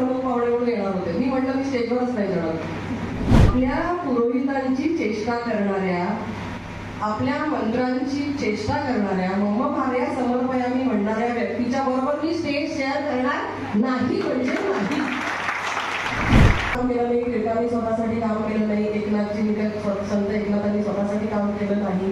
प्रमुख पाहुणे म्हणून येणार होते. मी म्हटलं मी स्टेजवरच नाही जाणार आपल्या पुरोहितांची चेष्टा करणाऱ्या आपल्या मंत्रांची चेष्टा करणाऱ्या मम भार्या समर्पयामी म्हणणाऱ्या व्यक्तीच्या बरोबर मी स्टेज शेअर करणार नाही म्हणजे नाही. काम केलं नाही टिळकांनी स्वतःसाठी काम केलं नाही एकनाथजी संत एकनाथांनी स्वतःसाठी काम केलं नाही.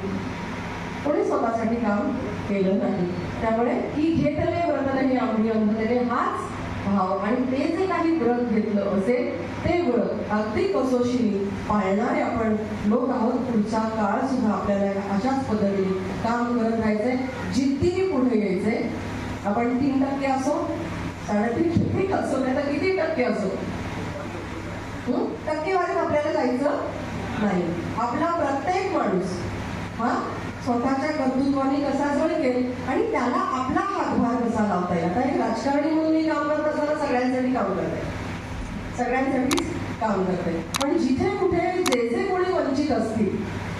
कोणी स्वतःसाठी काम केलं नाही. त्यामुळे ही घेतले व्रत नाही आम्ही अंधतेने हाच भाव आणि ते जे काही व्रत घेतलं असेल ते व्रत अगदी कसोशीने पाळणारे आपण लोक आहोत. पुढचा काळ सुद्धा आपल्याला अशाच पद्धतीने काम करत राहायचंय. जिद्दीने पुढे यायचंय आपण तीन टक्के असो साडेतीन टक्के असो नाही तर किती टक्के असो टक्केवारीत आपल्याला जायचं नाही. आपला प्रत्येक माणूस हा? स्वतःच्या कर्तृत्वाने कसा जळकेल आणि त्याला आपला हातभार कसा लावता येईल. आता एक राजकारणी म्हणून मी काम करत असताना सगळ्यांसाठी काम करते. सगळ्यांसाठीच काम करते. पण जिथे कुठे जे जे कोणी वंचित असतील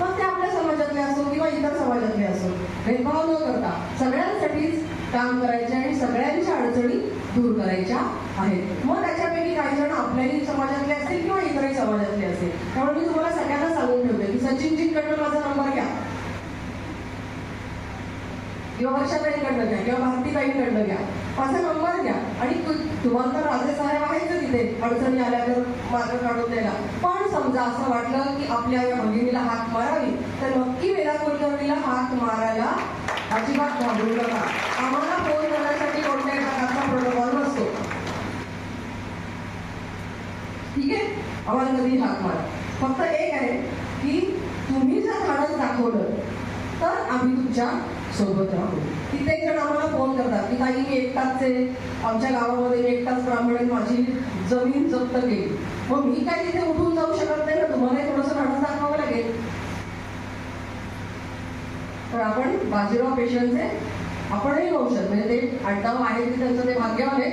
मग ते आपल्या समाजातले असो किंवा इतर समाजातले असो भेदभाव न करता सगळ्यांसाठीच काम करायचे आणि सगळ्यांच्या अडचणी दूर करायच्या आहेत. मग त्याच्यापैकी काही जण आपल्याही समाजातले असतील किंवा इतरही समाजातले असतील. त्यामुळे मी तुम्हाला सगळ्यांना सांगून ठेवते की सचिनजींकडनं माझा नंबर घ्या किंवा वर्षाताईंकडनं घ्या किंवा भारतीबाईंकडनं घ्या. माझा नंबर घ्या. आणि तु- तुम्हाला तर राजे साहेब आहेच तिथे अडचणी आल्या तर मार्ग काढून द्यायला. पण समजा असं वाटलं की आपल्या या भगिनीला हाक मारावी तर नक्की वेदा कुलकर्णीला हाक मारायला अजिबात घाबरू नका. आम्हाला फोन करण्यासाठी कोणत्याही प्रकारचा प्रोटोकॉल नसतो. ठीक आहे? आम्हाला कधी हाक मारा. फक्त एक आहे की तुम्ही जर धाडस दाखवलं तर आम्ही तुमच्या सोबत राहू. कित्येक जण आम्हाला फोन करतात की ताई मी एकटाच आमच्या गावामध्ये मी एकटाच ब्राह्मण माझी जमीन जप्त केली. मग मी काय तिथे उठून जाऊ शकत नाही ना तुम्हाला थोडंसं धाडस दाखवावं लागेल. तर आपण बाजीराव पेशंटचे आपणही वंशज म्हणजे ते आडनाव आहे ते त्यांचं ते भाग्यवान आहे.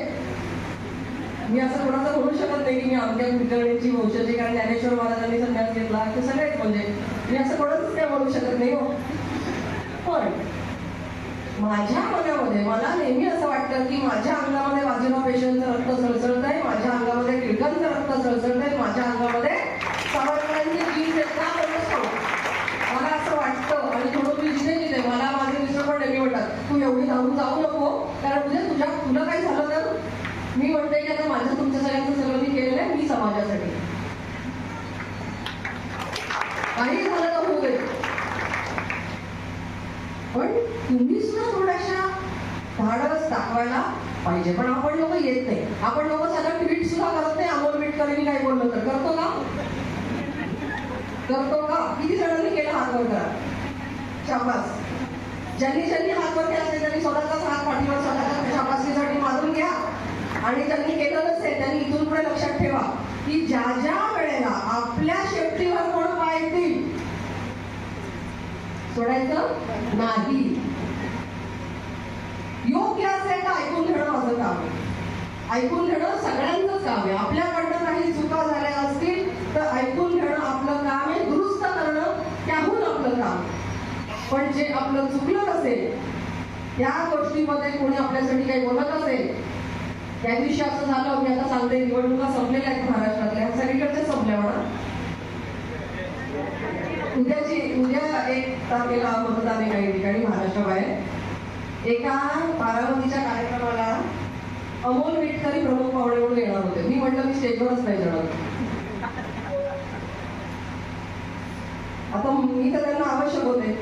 मी असं कोणाचं म्हणू शकत नाही की मी आमच्या कुलकर्णीची वंशज कारण ज्ञानेश्वर महाराजांनी संन्यास घेतला ते सगळेच म्हणजे मी असं कोणाचंच काय म्हणू शकत नाही हो. माझ्या मनामध्ये मला नेहमी असं वाटतं की माझ्या अंगामध्ये बाजूला पेशंटचं रक्त सळसळत आहे माझ्या अंगामध्ये टिळकांचं रक्त सळसळत आहे माझ्या अंगामध्ये सावरकरांची जीव येत ना मला असं वाटतं आणि थोडं मी जिथे जिथे मला माझे मिस्टर पण नेहमी म्हणतात तू एवढी धावून जाऊ नको कारण म्हणजे तुझ्या तुला काही झालं तर? मी म्हणते की आता माझं तुमच्या सगळ्यांचं सगळं मी केलेलं आहे मी समाजासाठी. काही झालं तर होऊ दे. तुम्ही सुद्धा थोड्याशा धाडस दाखवायला पाहिजे. पण आपण लोक येत नाही. आपण लोक साधं ट्विट सुद्धा करत नाही. अमोल मिटकरींनी काय बोललो तर. करतो का? करतो का? किती जणांनी केला हात वर करा? शाबास. ज्यांनी ज्यांनी हात वर केला त्यांनी स्वतःचाच हात पाठीवर स्वतःच्या शाबासकीसाठी मारून घ्या. आणि त्यांनी केलं नसेल त्यांनी इथून पुढे लक्षात ठेवा की ज्या ज्या वेळेला आपल्या शेपटीवर कोण पाय येतील सोडायचं नाही. योग्य असेल तर ऐकून घेणं माझं काम आहे. ऐकून घेणं सगळ्यांचंच काम आहे. आपल्याकडनं काही चुका झाल्या असतील तर ऐकून घेणं आपलं काम आहे. दुरुस्त करणं त्याहून आपलं काम पण जे आपलं चुकलं असेल त्या गोष्टीमध्ये कोणी आपल्यासाठी काही बोलत असेल त्या दिवशी असं झालं मी आता सांगते निवडणुका संपलेल्या आहेत महाराष्ट्रातल्या. सगळीकडच्या संपल्या म्हणा. उद्याची उद्या एक तारखेला मतदान आहे काही ठिकाणी महाराष्ट्राबाहेर एका बारामतीच्या कार्यक्रमाला अमोल मिटकरी प्रमुख पाहुणे म्हणून येणार होते. मी म्हटलं मी स्टेजवरच नाही जाणार. आता मी तर त्यांना आवश्यक होते.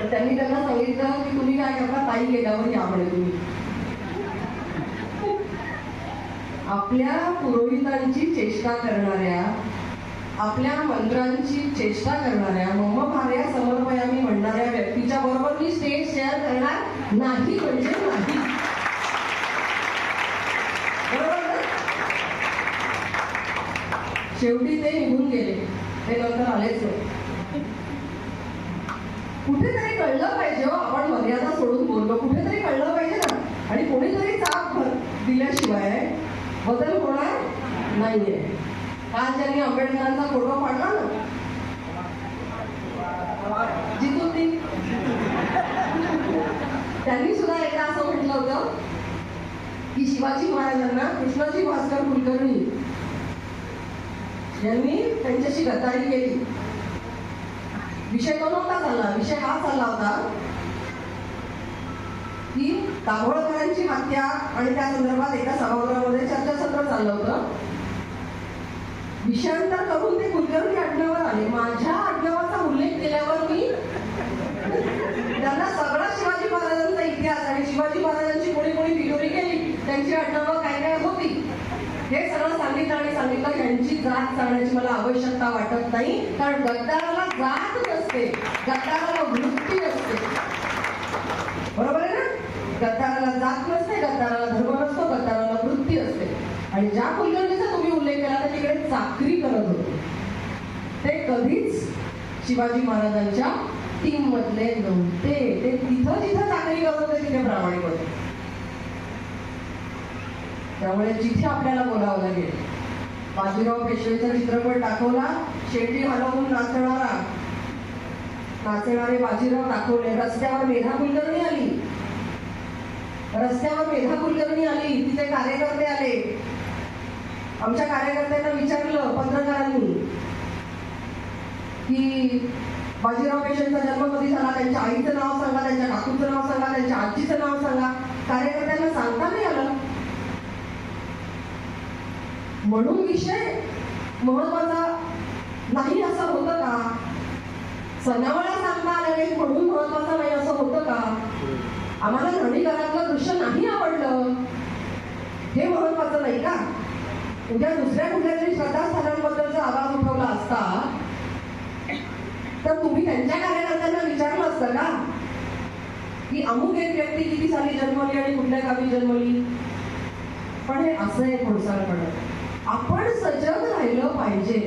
तर त्यांनी त्यांना सांगितलं की तुम्ही काय करता? ताई गेल्यावर या म्हणे तुम्ही. आपल्या पुरोहितांची चेष्टा करणाऱ्या आपल्या मंत्रांची चेष्टा करणाऱ्या मम भार्या समर्पयामी म्हणणाऱ्या व्यक्तीच्या बरोबर मी स्टेज शेअर करणार नाही म्हणजे नाही शेवटी ते निघून गेले. ते नंतर आलेच हो. कुठेतरी कळलं पाहिजे हो आपण मर्यादा सोडून बोललो. कुठेतरी कळलं पाहिजे ना. आणि कोणीतरी चाप भर दिल्याशिवाय बदल होणार नाहीये. आज ज्यांनी आंबेडकरांचा फोटो पाडला ना जिथून ती त्यांनी सुद्धा एकदा असं म्हटलं होतं की शिवाजी महाराजांना कृष्णाजी भास्कर कुलकर्णी यांनी त्यांच्याशी गद्दारी केली. विषय तो नव्हता चालला? विषय हा चालला होता की दाभोळकरांची हत्या आणि त्या संदर्भात एका सभागृहामध्ये चर्चासत्र चाललं होतं. विषयांतर करून ते कुलकर्णी आडनावर आले. माझ्या आडनावाचा उल्लेख केल्यावर मी त्यांना सगळा शिवाजी महाराजांचा इतिहास आणि शिवाजी महाराजांची कोणी कोणी तिजोरी केली त्यांची आडनावं काय काय होती? हे सगळं सांगितलं आणि सांगितलं यांची जात सांगण्याची मला आवश्यकता वाटत नाही. कारण गद्दाराला जात नसते. गद्दाराला वृत्ती असते. बरोबर आहे ना? गद्दाराला जात नसते गद्दाराला धर्म नसतो गद्दाराला वृत्ती असते. आणि ज्या कुलकर्णीचा तुम्ही उल्लेख केला तर तिकडे चाकरी करत होते. ते कधीच शिवाजी महाराजांच्या टीम मधले नव्हते ते तिथं जिथं चाकरी करत होते तिथे प्रामाणिक होते त्यामुळे जिथे आपल्याला बोलावं लागेल बाजीराव पेशवेचा चित्रपट दाखवला शेटी हलवून नाचणारा. नाचणारे बाजीराव दाखवले. रस्त्यावर मेधा कुलकर्णी आली. रस्त्यावर मेधा कुलकर्णी आली. तिथे कार्यकर्ते आले. आमच्या कार्यकर्त्यांना विचारलं पत्रकारांनी की बाजीराव पेशवेंचा जन्म कधी झाला? त्यांच्या आईचं नाव सांगा त्यांच्या काकूचं नाव सांगा त्यांच्या आजीचं नाव सांगा. कार्यकर्त्यांना सांगता नाही आलं. म्हणून विषय महत्त्वाचा नाही असं होतं का? सणावळा सांगता आलं नाही म्हणून महत्वाचं नाही असं होतं का? आम्हाला रणीकरातलं दृश्य नाही आवडलं. हे महत्वाचं नाही का? उद्या दुसऱ्या कुठल्या तरी श्रद्धास्थानांबद्दलचा आवाज उठवला असता तर तुम्ही त्यांच्या कार्यकर्त्यांना विचारलं असतं का की अमुक एक व्यक्ती किती साली जन्मली आणि कुठल्या गावी जन्मली? पण हे असं आहे पडत आपण सजग राहिलं पाहिजे.